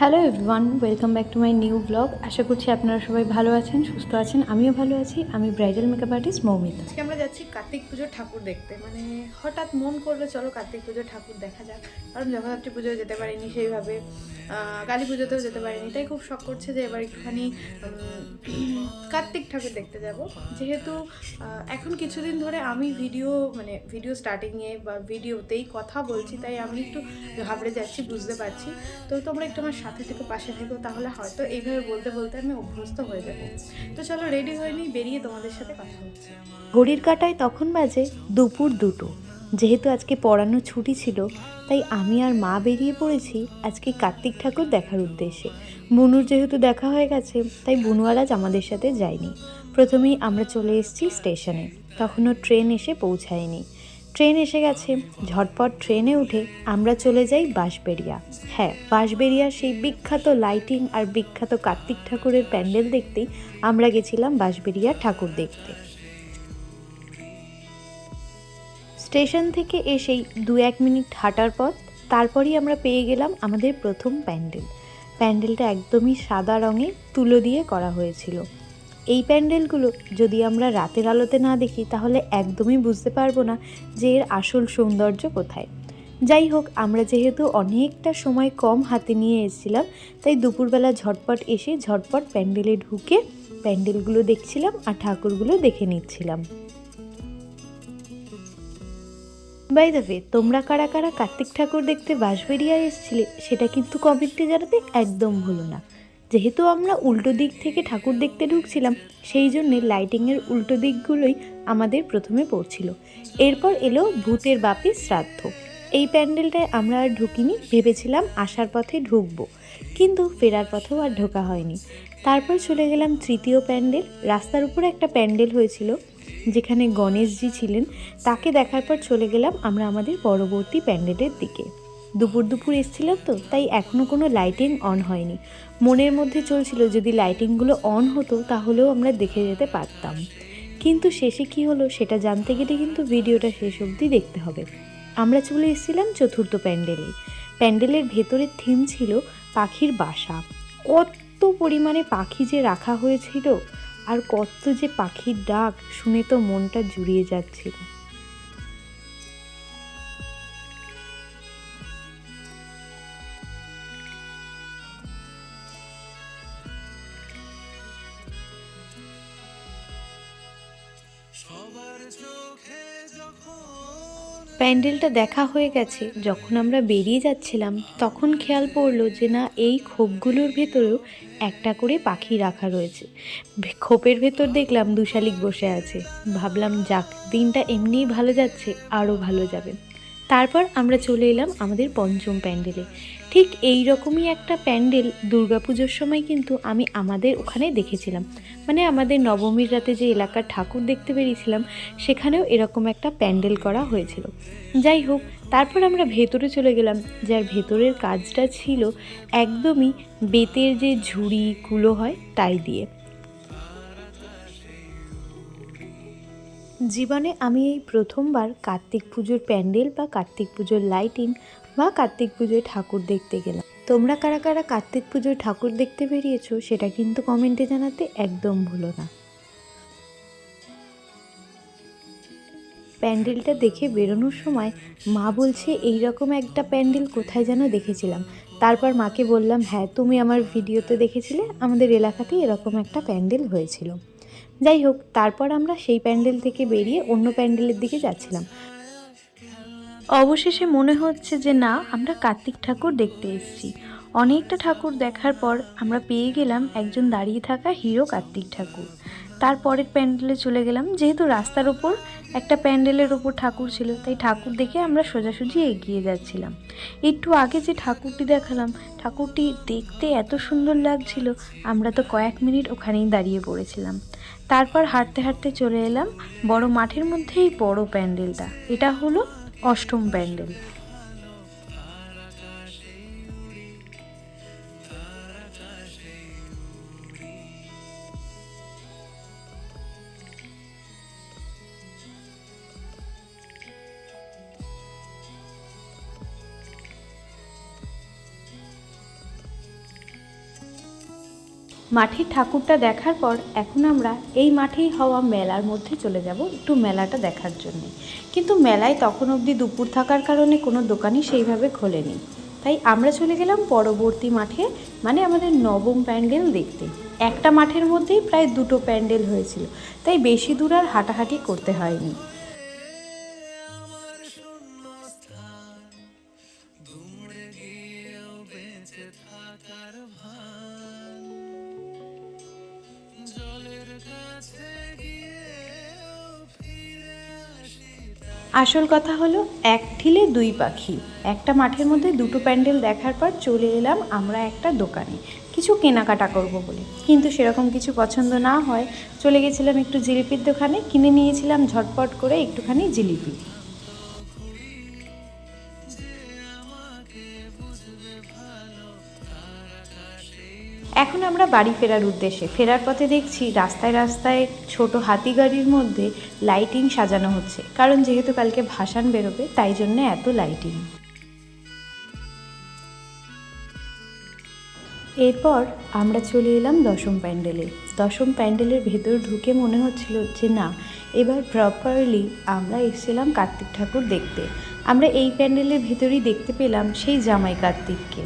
Hello everyone welcome back to my new blog আশা করছি আপনারা সবাই ভালো আছেন, সুস্থ আছেন, আমিও ভালো আছি। আমি ব্রাইডাল মেকআপ আর্টিস্ট মৌমিতা। আজকে আমরা যাচ্ছি কার্তিক পুজোর ঠাকুর দেখতে। মানে হঠাৎ মন করল চলো কার্তিক পুজোর ঠাকুর দেখা যাক। কারণ জগদ্ধাত্রী পুজোয় যেতে পারিনি সেইভাবে কালী পুজোতেও যেতে পারিনি। তাই খুব শখ করছে যে এবার একটুখানি কার্তিক ঠাকুর দেখতে যাব। যেহেতু এখন কিছুদিন ধরে আমি ভিডিও মানে ভিডিও স্টার্টিংয়ে বা ভিডিওতেই কথা বলছি, তাই আমি একটু ঘাবড়ে যাচ্ছি, বুঝতে পারছি। তো তোমরা একটু আমার সাথে থেকে পাশে থেকো তাহলে হয়তো এইভাবে বলতে বলতে আমি অভ্যস্ত হয়ে যাব। তো চলো রেডি হয়ে নিই, বেরিয়ে তোমাদের সাথে কথা হচ্ছে। ঘড়ির কাটায় তখন বাজে দুপুর দুটো। যেহেতু আজকে পড়ানো ছুটি ছিল, তাই আমি আর মা বেরিয়ে পড়েছি আজকে কার্তিক ঠাকুর দেখার উদ্দেশ্যে। বুনুর যেহেতু দেখা হয়ে গেছে, তাই বুনুয়ার আজ আমাদের সাথে যায়নি। প্রথমেই আমরা চলে এসেছি স্টেশনে, তখনও ট্রেন এসে পৌঁছায়নি। ট্রেন এসে গেছে। ঝটপট ট্রেনে উঠে আমরা চলে যাই বাঁশবেড়িয়া। হ্যাঁ বাঁশবেড়িয়ার সেই বিখ্যাত লাইটিং আর বিখ্যাত কার্তিক ঠাকুরের প্যান্ডেল দেখতেই আমরা গেছিলাম বাঁশবেড়িয়া ঠাকুর দেখতে। স্টেশন থেকে এসেই দু এক মিনিট হাঁটার পথ, তারপরই আমরা পেয়ে গেলাম আমাদের প্রথম প্যান্ডেল। প্যান্ডেলটা একদমই সাদা রঙে তুলো দিয়ে করা হয়েছিল। এই প্যান্ডেলগুলো যদি আমরা রাতের আলোতে না দেখি, তাহলে একদমই বুঝতে পারব না যে এর আসল সৌন্দর্য কোথায়। যাই হোক, আমরা যেহেতু অনেকটা সময় কম হাতে নিয়ে এসেছিলাম, তাই দুপুরবেলা ঝটপট এসে ঝটপট প্যান্ডেলে ঢুকে প্যান্ডেলগুলো দেখছিলাম আর ঠাকুরগুলো দেখে নিচ্ছিলাম। বাই দ্য ওয়ে তোমরা কারা কারা কার্তিক ঠাকুর দেখতে বাঁশবেরিয়া এসেছিলে, সেটা কিন্তু কমেন্টে জানাতে একদম ভুলো না। যেহেতু আমরা উল্টো দিক থেকে ঠাকুর দেখতে ঢুকছিলাম, সেই জন্যে লাইটিংয়ের উল্টো দিকগুলোই আমাদের প্রথমে পড়ছিল। এরপর এলো ভূতের বাপি শ্রাদ্ধ। এই প্যান্ডেলটায় আমরা আর ঢুকিনি, ভেবেছিলাম আসার পথে ঢুকবো, কিন্তু ফেরার পথেও আর ঢোকা হয়নি। তারপর চলে গেলাম তৃতীয় প্যান্ডেল। রাস্তার উপরে একটা প্যান্ডেল হয়েছিল, যেখানে গণেশজি ছিলেন। তাকে দেখার পর চলে গেলাম আমরা আমাদের পরবর্তী প্যান্ডেলের দিকে। দুপুর দুপুর এসেছিলাম তো, তাই এখনও কোনো লাইটিং অন হয়নি। মনের মধ্যে চলছিল যদি লাইটিংগুলো অন হতো তাহলেও আমরা দেখে যেতে পারতাম। কিন্তু শেষে কি হলো সেটা জানতে গেলে কিন্তু ভিডিওটা শেষ অবধি দেখতে হবে। আমরা চলে এসেছিলাম চতুর্থ প্যান্ডেলে। প্যান্ডেলের ভেতরের থিম ছিল পাখির বাসা। কত পরিমাণে পাখি যে রাখা হয়েছিল আর কত যে পাখির ডাক শুনে তো মনটা জুড়িয়ে যাচ্ছিল। প্যান্ডেলটা দেখা হয়ে গেছে। যখন আমরা বেরিয়ে যাচ্ছিলাম, তখন খেয়াল পড়ল যে না, এই খোপগুলোর ভেতরেও একটা করে পাখি রাখা রয়েছে। খোপের ভেতর দেখলাম দুশালিক বসে আছে। ভাবলাম, যাক, দিনটা এমনিই ভালো যাচ্ছে, আরও ভালো যাবে। তারপর আমরা চলে এলাম আমাদের পঞ্চম প্যান্ডেলে। ঠিক এই রকমই একটা প্যান্ডেল দুর্গাপুজোর সময় কিন্তু আমি আমাদের ওখানে দেখেছিলাম। মানে আমাদের নবমীর রাতে যে এলাকার ঠাকুর দেখতে বেরিয়েছিলাম, সেখানেও এরকম একটা প্যান্ডেল করা হয়েছিল। যাই হোক, তারপর আমরা ভেতরে চলে গেলাম, যার ভেতরের কাজটা ছিল একদমই বেতের যে ঝুড়িগুলো হয় তাই দিয়ে। জীবনে আমি এই প্রথমবার কার্তিক পুজোর প্যান্ডেল বা কার্তিক পুজোর লাইটিং বা কার্তিক পুজোয় ঠাকুর দেখতে গেলাম। তোমরা কারা কারা কার্তিক পুজোয় ঠাকুর দেখতে বেরিয়েছো সেটা কিন্তু কমেন্টে জানাতে একদম ভুলো না। প্যান্ডেলটা দেখে বেরোনোর সময় মা বলছে এই রকম একটা প্যান্ডেল কোথায় যেন দেখেছিলাম। তারপর মাকে বললাম হ্যাঁ তুমি আমার ভিডিওতে দেখেছিলে, আমাদের এলাকাতেই এরকম একটা প্যান্ডেল হয়েছিল। যাই হোক, তারপর আমরা সেই প্যান্ডেল থেকে বেরিয়ে অন্য প্যান্ডেলের দিকে যাচ্ছিলাম। অবশেষে মনে হচ্ছে যে না, আমরা কার্তিক ঠাকুর দেখতে এসেছি। অনেকটা ঠাকুর দেখার পর আমরা পেয়ে গেলাম একজন দাঁড়িয়ে থাকা হিরো কার্তিক ঠাকুর। তারপরের প্যান্ডেলে চলে গেলাম, যেহেতু রাস্তার ওপর একটা প্যান্ডেলের ওপর ঠাকুর ছিল, তাই ঠাকুর দেখে আমরা সোজাসুজি এগিয়ে যাচ্ছিলাম। একটু আগে যে ঠাকুরটি দেখালাম, ঠাকুরটি দেখতে এত সুন্দর লাগছিল, আমরা তো কয়েক মিনিট ওখানেই দাঁড়িয়ে পড়েছিলাম। তারপর হাঁটতে হাঁটতে চলে এলাম বড় মাঠের মধ্যেই বড় প্যান্ডেলটা। এটা হলো অষ্টম প্যান্ডেল। মাঠের ঠাকুরটা দেখার পর এখন আমরা এই মাঠেই হওয়া মেলার মধ্যে চলে যাব একটু মেলাটা দেখার জন্যে। কিন্তু মেলায় তখন অবধি দুপুর থাকার কারণে কোনো দোকানই সেইভাবে খোলেনি। তাই আমরা চলে গেলাম পরবর্তী মাঠে মানে আমাদের নবম প্যান্ডেল দেখতে। একটা মাঠের মধ্যেই প্রায় দুটো প্যান্ডেল হয়েছিল, তাই বেশি দূর আর হাঁটাহাঁটি করতে হয়নি। আসল কথা হলো, এক ঠিলে দুই পাখি। একটা মাঠের মধ্যে দুটো প্যান্ডেল দেখার পর চলে এলাম আমরা একটা দোকানে। কিছু কেনাকাটা করব বলে। কিন্তু সেরকম কিছু পছন্দ না হয়, চলে গেছিলাম একটু জিলিপির দোকানে, কিনে নিয়েছিলাম ঝটপট করে একটুখানি জিলিপি। এখন আমরা বাড়ি ফেরার উদ্দেশ্যে। ফেরার পথে দেখছি রাস্তায় রাস্তায় ছোট হাতি গাড়ির মধ্যে লাইটিং সাজানো হচ্ছে। কারণ যেহেতু কালকে ভাসান বেরোবে, তাই জন্য এত লাইটিং এরপর আমরা চলে এলাম দশম প্যান্ডেলে। দশম প্যান্ডেলের ভেতর ঢুকে মনে হচ্ছিল যে না, এবার প্রপারলি আমরা এসেছিলাম কার্তিক ঠাকুর দেখতে। আমরা এই প্যান্ডেলের ভেতরেই দেখতে পেলাম সেই জামাই কার্তিককে।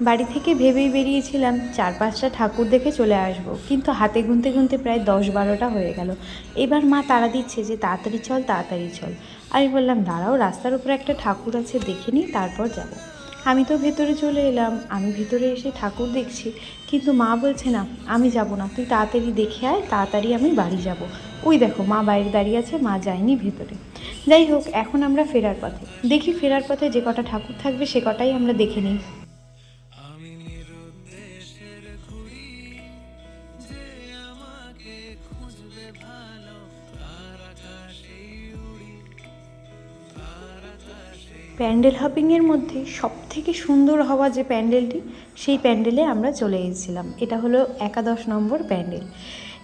বাড়ি থেকে ভেবেই বেরিয়েছিলাম চার পাঁচটা ঠাকুর দেখে চলে আসব। কিন্তু হাতে গুনতে গুনতে প্রায় দশ বারোটা হয়ে গেল। এবার মা তাড়া দিচ্ছে যে, তাড়াতাড়ি চল তাড়াতাড়ি চল। আমি বললাম, দাঁড়াও, রাস্তার উপরে একটা ঠাকুর আছে, দেখে নিই তারপর যাব। আমি তো ভেতরে চলে এলাম, আমি ভেতরে এসে ঠাকুর দেখছি, কিন্তু মা বলছে, না, আমি যাব না, তুই তাড়াতাড়ি দেখে আয়, তাড়াতাড়ি আমি বাড়ি যাব। ওই দেখো, মা বাইরে দাঁড়িয়ে আছে, মা যায়নি ভেতরে। যাই হোক, এখন আমরা ফেরার পথে। দেখি ফেরার পথে যে কটা ঠাকুর থাকবে, সে কটাই আমরা দেখে নিই। প্যান্ডেল হপিংয়ের মধ্যে সব থেকে সুন্দর হওয়া যে প্যান্ডেলটি, সেই প্যান্ডেলে আমরা চলে এসেছিলাম। এটা হলো একাদশ নম্বর প্যান্ডেল।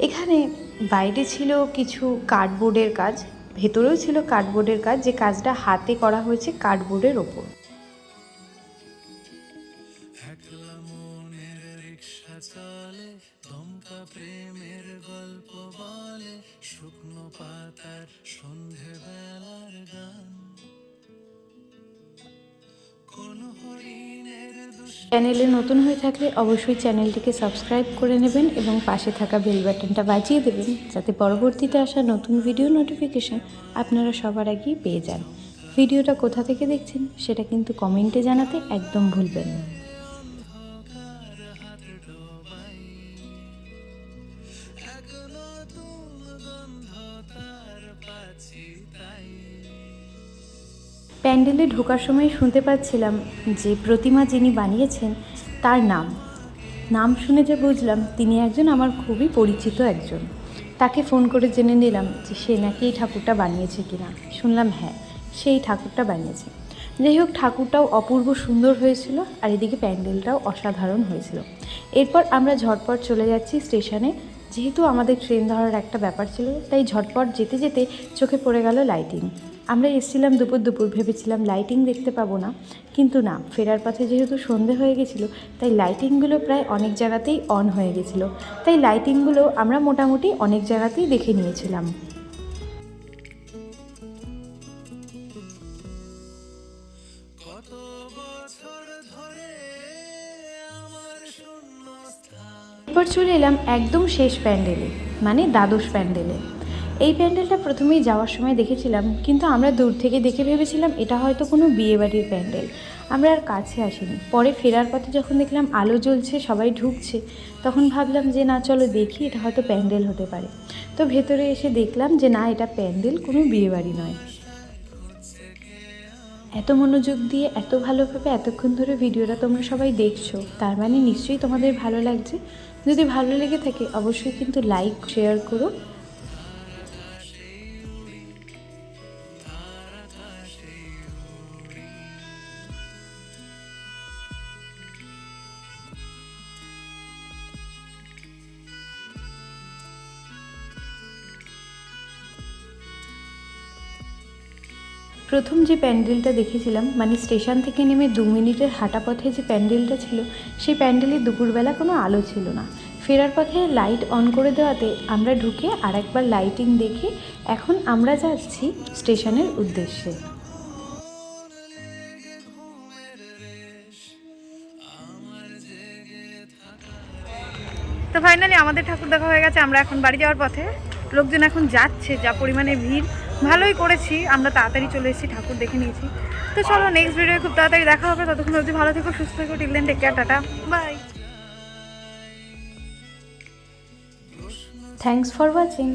এখানে বাইরে ছিল কিছু কার্ডবোর্ডের কাজ, ভেতরেও ছিল কার্ডবোর্ডের কাজ, যে কাজটা হাতে করা হয়েছে কার্ডবোর্ডের ওপর। প্রেমের গল্প বলে, শুকনো পাতার সন্ধেবেলার চ্যানেলে নতুন হয়ে থাকলে অবশ্যই চ্যানেলটিকে সাবস্ক্রাইব করে নেবেন এবং পাশে থাকা বেল বাটনটা বাজিয়ে দেবেন যাতে পরবর্তীতে আসা নতুন ভিডিও নোটিফিকেশান আপনারা সবার আগেই পেয়ে যান। ভিডিওটা কোথা থেকে দেখছেন সেটা কিন্তু কমেন্টে জানাতে একদম ভুলবেন না। প্যান্ডেলে ঢোকার সময় শুনতে পাচ্ছিলাম যে প্রতিমা যিনি বানিয়েছেন, তার নাম। নাম শুনে যে বুঝলাম, তিনি একজন আমার খুবই পরিচিত একজন। তাকে ফোন করে জেনে নিলাম যে সে নাকি এই ঠাকুরটা বানিয়েছে কিনা। শুনলাম হ্যাঁ সেই ঠাকুরটা বানিয়েছে। যাই হোক, ঠাকুরটাও অপূর্ব সুন্দর হয়েছিল আর এদিকে প্যান্ডেলটাও অসাধারণ হয়েছিল। এরপর আমরা ঝটপট চলে যাচ্ছি স্টেশনে। যেহেতু আমাদের ট্রেন ধরার একটা ব্যাপার ছিল, তাই ঝটপট যেতে যেতে চোখে পড়ে গেল লাইটিং আমরা এসেছিলাম দুপুর দুপুর, ভেবেছিলাম লাইটিং দেখতে পাবো না। কিন্তু না, ফেরার পথে যেহেতু সন্ধে হয়ে গেছিল, তাই লাইটিংগুলো প্রায় অনেক জায়গাতেই অন হয়ে গেছিল। তাই লাইটিংগুলো আমরা মোটামুটি অনেক জায়গাতেই দেখে নিয়েছিলাম। এরপর চলে এলাম একদম শেষ প্যান্ডেলে মানে দ্বাদশ প্যান্ডেলে। এই প্যান্ডেলটা প্রথমেই যাওয়ার সময় দেখেছিলাম, কিন্তু আমরা দূর থেকে দেখে ভেবেছিলাম এটা হয়তো কোনো বিয়েবাড়ির প্যান্ডেল। আমরা আর কাছে আসিনি। পরে ফেরার পথে যখন দেখলাম আলো জ্বলছে, সবাই ঢুকছে, তখন ভাবলাম যে না, চলো দেখি, এটা হয়তো প্যান্ডেল হতে পারে। তো ভেতরে এসে দেখলাম যে না, এটা প্যান্ডেল, কোনো বিয়েবাড়ি নয়। এত মনোযোগ দিয়ে, এত ভালোভাবে, এতক্ষণ ধরে ভিডিওটা তোমরা সবাই দেখছ, তার মানে নিশ্চয়ই তোমাদের ভালো লাগছে। যদি ভালো লেগে থাকে অবশ্যই কিন্তু লাইক শেয়ার করো। প্রথম যে প্যান্ডেলটা দেখেছিলাম মানে স্টেশন থেকে নেমে দু মিনিটের হাঁটা পথে যে প্যান্ডেলটা ছিল সেই প্যান্ডেলে দুপুরবেলা কোনো আলো ছিল না। ফেরার পথে লাইট অন করে দেওয়াতে আমরা ঢুকে আর একবার লাইটিং দেখে এখন আমরা যাচ্ছি স্টেশনের উদ্দেশ্যে। তো ফাইনালি আমাদের ঠাকুর দেখা হয়ে গেছে, আমরা এখন বাড়ি যাওয়ার পথে। লোকজন এখন যাচ্ছে, যা পরিমাণে ভিড়। ভালোই করেছি, আমরা তাড়াতাড়ি চলে এসেছি, ঠাকুর দেখে নিয়েছি। তো চলো নেক্সট ভিডিও খুব তাড়াতাড়ি দেখা হবে, ততক্ষণ অবধি ভালো থেকো, সুস্থ থেকো till take care tata bye thanks for watching